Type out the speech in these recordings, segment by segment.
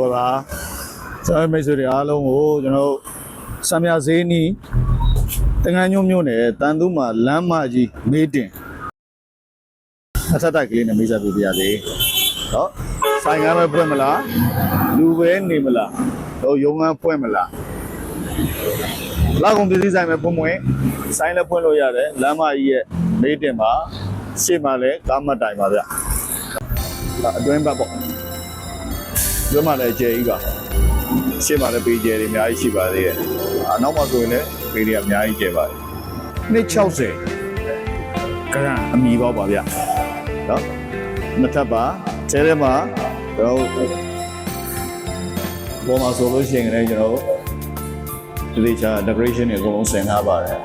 ဟုတ်ပါကျွန်တော်မိတ်ဆွေတွေအားလုံးကိုကျွန်တော်တို့စံမြဈေးနီးတငန်းညုံမျိုးနဲ့တန်သူမှာလမ်းမကြီးမေးတင်အထက်တိုက်ကလေးနဲ့မိတ်ဆက်ပြပြရစေဟောဆိုင်ကမ်းပဲဖွင့်မလားလူပဲနေမလားတော့ရုံငန်းဖွင့်မလားလာကုန်ပစ္စည်းဆိုင်ပဲဖွင့်ဖွင့်ဆိုင်လည်းဖွင့်လို့ရတယ်လမ်းမကြီးရဲ့မေးတင်မှာရှေ့မှာလည်းကားမတ်တိုင်ပါဗျအတွင်းဘက်ပေါ့ ကျွမ်းမှလည်းကျဲကြီးပါရှေ့မှာလည်းပေးကျဲတွေအများကြီးရှိပါသေးတယ်အနောက်မှာဆိုရင်လည်းပေးတွေအများကြီးကျဲပါတယ်နှစ်60ကရန်အမီပေါ့ပါဗျနော်နှစ်ထပ်ပါကျဲထဲမှာကျွန်တော်ဘောမှာဆိုလို့ရှိရင်လည်းကျွန်တော်ဒီလေးချာ decoration တွေအကုန်လုံးဆင်ထားပါတယ်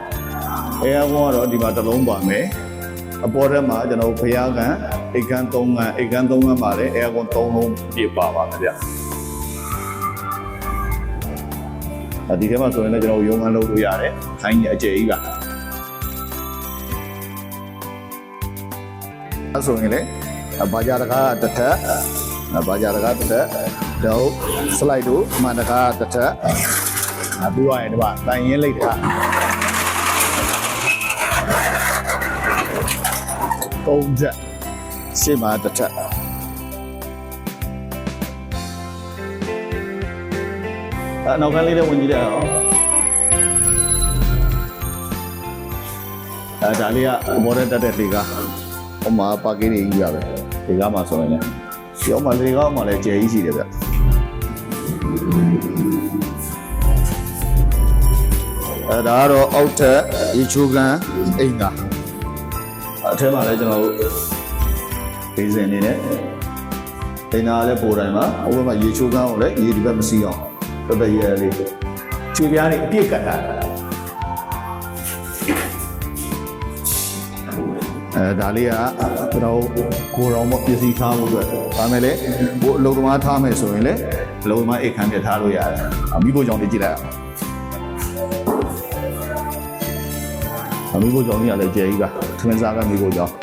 အဲအကောင်ကတော့ဒီမှာတစ်လုံးပါမယ်အပေါ်ထဲမှာကျွန်တော်ဖျားကန် အိတ်ခမ်း3ခမ်းအိတ်ခမ်း3ခမ်းပါတယ်အဲအကောင်3လုံးပြပါပါမယ်ဗျအဒီထဲမှာဆိုရင်လည်းကျွန်တော်ရုံးခန်းလုပ်လို့ရတယ်ခိုင်းကြီးအကျယ်ကြီးပါအဲဆိုရင်လည်းဘာကြတကားတစ်ထက်ဘာကြတကားတစ်ထက်တော့စလိုက်တို့မှန်တကားတစ်ထက်အပြီးသွားရင်ဒီမှာတိုင်ရင်လိုက်တာသုံးချက် ရှေ့မှာတစ်ထက်အနောက်ကလေးလည်းဝင်ကြည့်ရအောင်အဲဒါလေးကဘော်ရက်တက်တဲ့လေကားဟိုမှာပါကင်းကြီးရပဲလေကားမှာဆိုရင်လည်းဒီအောင်မှာလေကားမှာလည်းကျယ်ကြီးရှိတယ်ဗျအဲဒါကတော့အောက်ထက်ရေချိုးကန်အိမ်သာအထဲမှာလည်းကျွန်တော်တို့ ဒေးဇင်နေနဲ့အိမ်သာလည်းပိုတိုင်းမှာဟိုဘက်မှာရေချိုးကန်ကိုလည်းရေဒီဘက်မစီးအောင်တော်တော်ရဲလေးချွေပြားတွေအပြည့်ကတ်တာအဲဒါလေးကကျွန်တော်ကိုရောင်မပစ္စည်းထားဖို့အတွက်ဒါမဲ့လေဘို့အလုံးသမားထားမယ်ဆိုရင်လေအလုံးသမားအိတ်ခမ်းပြထားလို့ရတယ်အမိဖို့ကြောင့်ကြည့်လိုက်အောင်အမိဖို့ကြောင့်ကြီးကလည်းကျယ်ကြီးကထမင်းစားကမိဖို့ကြောင့်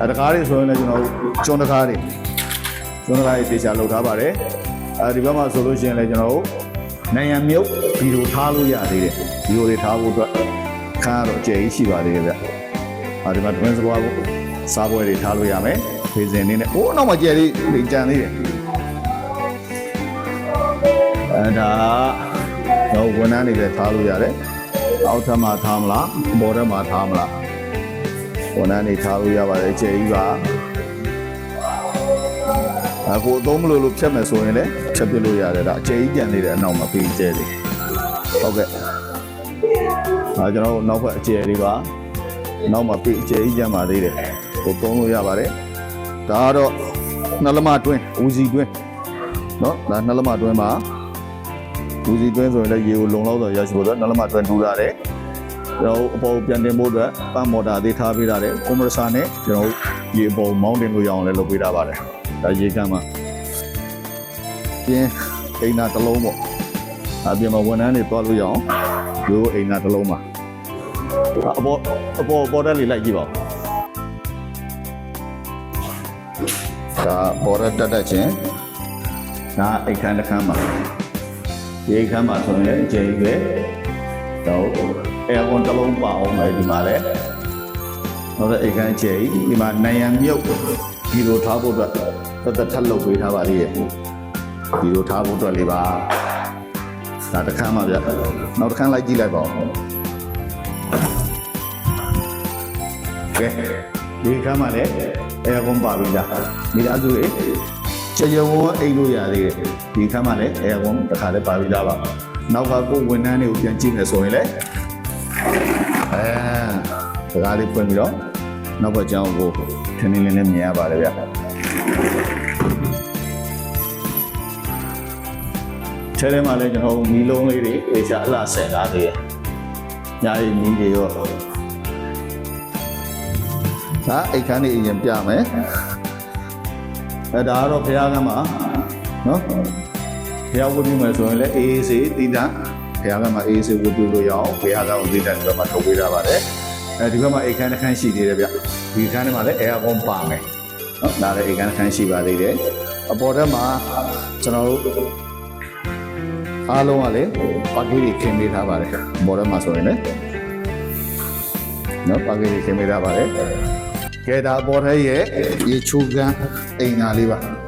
အဲတကားတွေဆိုရင်လည်းကျွန်တော်ကျွန်းတကားတွေကျွန်းတကားတွေတေချာလှုပ်ထားပါတယ်အဲဒီဘက်မှာဆိုလို့ရှိရင်လည်းကျွန်တော်နိုင်ငံမြုပ်ဗီဒီယိုထားလို့ရသေးတယ်ဗီဒီယိုတွေထားဖို့အတွက်ခန်းကတော့ကျယ်ကြီးရှိပါသေးတယ်ဗျအဲဒီမှာ twin စပွားဖို့စားပွဲတွေထားလို့ရမယ်ဖေးစင်လေးနဲ့အိုးနောက်မှာကျယ်လေးတွေကြံသေးတယ်အဲဒါတော့ဝန်ထမ်းတွေလည်းထားလို့ရတယ်အောက်ထပ်မှာထားမလားဘော်ထပ်မှာထားမလား ဝန်ထမ်းတွေထားလို့ရပါတယ်ကျယ်ကြီးပါအခုအသုံးမလို့လို့ဖြတ်မယ်ဆိုရင်လည်းဖြတ်ပြလို့ရတယ်ဒါအကျယ်ကြီးကြံနေတယ်အနောက်မှာပေးကျဲလေးဟုတ်ကဲ့ဒါကျွန်တော်တို့နောက်ဘက်အကျယ်လေးပါနောက်မှာပေးအကျယ်ကြီးကြံပါသေးတယ်ဟိုသုံးလို့ရပါတယ်ဒါကတော့နှလမတွင်းဦးစီတွင်းเนาะဒါနှလမတွင်းမှာဦးစီတွင်းဆိုရင်လည်းရေကိုလုံလောက်တော့ရရှိဖို့အတွက်နှလမတွင်းထူထားတယ် ကျွန်တော်အပေါ်ပြန်တင်ဖို့အတွက်ပန်းမော်တာသေးထားပေးထားတယ်ကွန်ပရက်ဆာနဲ့ကျွန်တော်ရေအပေါ်မောင်းတင်လို့ရအောင်လည်းလုပ်ပေးထားပါတယ်ဒါရေကမ်းမှာပြင်းအိမ်နာတစ်လုံးပေါ့အပြင်မှာဝန်ထမ်းတွေတွားလို့ရအောင်ရိုးအိမ်နာတစ်လုံးပါအပေါ်အပေါ်ပေါ်တက်လေးလိုက်ကြည့်ပါဦးဒါပေါ်တက်တက်တက်ချင်းဒါအိမ်ခန်းတစ်ခန်းပါဒီအိမ်ခန်းမှာဆိုရင်လည်းအကျယ်ကြီးပဲတော့ အဲကွန်တစ်လုံးပါအောင်လေဒီမှာလည်းနောက်တော့အိမ်ခန်းအကျယ်ကြီးဒီမှာနိုင်ရန်မြုပ်ဒီလိုထားဖို့အတွက်သက်သက်ထပ်လုပ်ပေးထားပါသေးရဲ့ဒီလိုထားဖို့အတွက်လေးပါဒါတစ်ခန်းပါဗျနောက်တစ်ခန်းလိုက်ကြည့်လိုက်ပါဦးကဲဒီခန်းမှာလည်းအဲကွန်ပါပြီလားမိသားစုတွေကြေကြေဝဝအိတ်လို့ရသေးတယ်ဒီခန်းမှာလည်းအဲကွန်တစ်ခါလည်းပါပြီလားပါနောက်ကကိုဝန်ထမ်းတွေကိုပြန်ကြည့်မယ်ဆိုရင်လည်း အဲစကားလေးပွင့်ပြီးတော့နောက်ဘက်ကျောင်းကိုထင်းထင်းလင်းလင်းမြင်ရပါတယ်ဗျခြေထဲမှာလည်းကျွန်တော်မီးလုံးလေးတွေအေချာအလှဆင်ထားသေးတယ်ညာရီမီးတွေရောဒါအိတ်ခမ်းလေးအရင်ပြမယ်အဲဒါကတော့ဘုရားကမှာနော်ဘုရားဝတ်ပြုမယ်ဆိုရင်လည်းအေးအေးစေးတည်တံ့ ဘုရားကမှာအေးအေးစေးဝတ်ပြုလို့ရအောင်ဘုရားကောင်တည်တံ့ဒီဘက်မှာထုတ်ပေးထားပါတယ်အဲဒီဘက်မှာအိတ်ခမ်းတစ်ခန်းရှိသေးတယ်ဗျဒီခန်းထဲမှာလည်းအဲအကွန်ပါမယ်နော်ဒါလည်းအိတ်ခမ်းတစ်ခန်းရှိပါသေးတယ်အပေါ်ထက်မှာကျွန်တော်တို့အားလုံးကလည်းပါကေးတွေခင်းပေးထားပါတယ်ဘော်ထဲမှာဆိုရင်လည်းနော်ပါကေးတွေခင်းပေးထားပါတယ်ကဲဒါဘော်ထဲရဲ့ရေချိုးကန်းအိမ်သားလေးပါ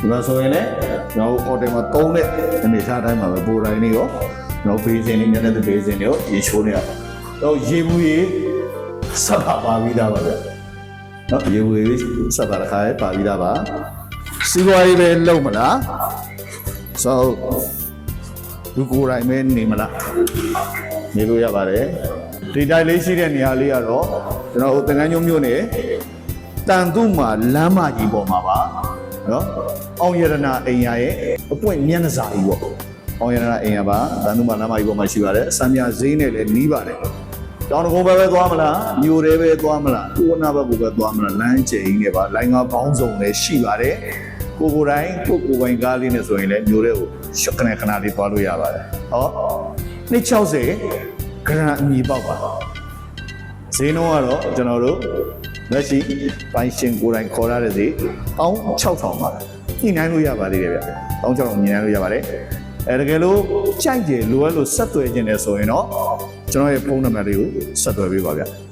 ဒီမှာဆိုရင်လည်းကျွန်တော်ဟိုတယ်မှာသုံးတဲ့အနေအထားတိုင်းမှာပဲပိုတိုင်းလေးရောကျွန်တော်ဘေးစင်လေးညနေတဲ့ဘေးစင်လေးကိုရေချိုးနေရအောင်တော့ရေဘူးရေဆက်ပါပါပြီးသားပါဗျနော်ရေဘူးရေဆက်ပါတစ်ခါပါပြီးသားပါစီးပွားရေးပဲလုံးမလား so လူကိုယ်တိုင်ပဲနေမလားနေလို့ရပါတယ်ဒီတိုင်းလေးရှိတဲ့နေရာလေးကတော့ကျွန်တော်တို့သင်္ကန်းညုံမြို့နယ်တန်တုမာလမ်းမကြီးပေါ်မှာပါ နော်အောင်ရတနာအိမ်ရရဲ့အပွင့်မျက်နှာစာကြီးပေါ့အောင်ရတနာအိမ်ရပါတန်တုမာလမ်းမကြီးပေါ်မှာရှိပါတယ်စံပြဈေးနဲ့လည်းနီးပါတယ်တောင်တကုန်းဘက်ပဲသွားမလားမြို့တွေပဲသွားမလားကိုနာဘက်ကိုပဲသွားမလားလမ်းကျိန်နေပါလိုင်းကားပေါင်းစုံလည်းရှိပါတယ်ကိုကိုယ်တိုင်ကိုကိုယ်ပိုင်ကားလေးနဲ့ဆိုရင်လည်းမျိုးတွေကိုရှုပ်ခဏခဏလေးသွားလို့ရပါတယ်။ဟော260ဂရမ်အမြည်ပေါက်ပါ။ဈေးနှုန်းကတော့ကျွန်တော်တို့ လက်ရှိပိုင်းရှင်ကိုယ်တိုင်ခေါ်ရတဲ့ဈေး16000ပါ။ညှိနှိုင်းလို့ရပါသေးတယ်ဗျ။16000ညှိနှိုင်းလို့ရပါတယ်။အဲတကယ်လို့ကြိုက်တယ်လိုအပ်လို့ဆက်သွယ်ခြင်းနဲ့ဆိုရင်တော့ကျွန်တော်ရဲ့ဖုန်းနံပါတ်လေးကိုဆက်သွယ်ပေးပါဗျ။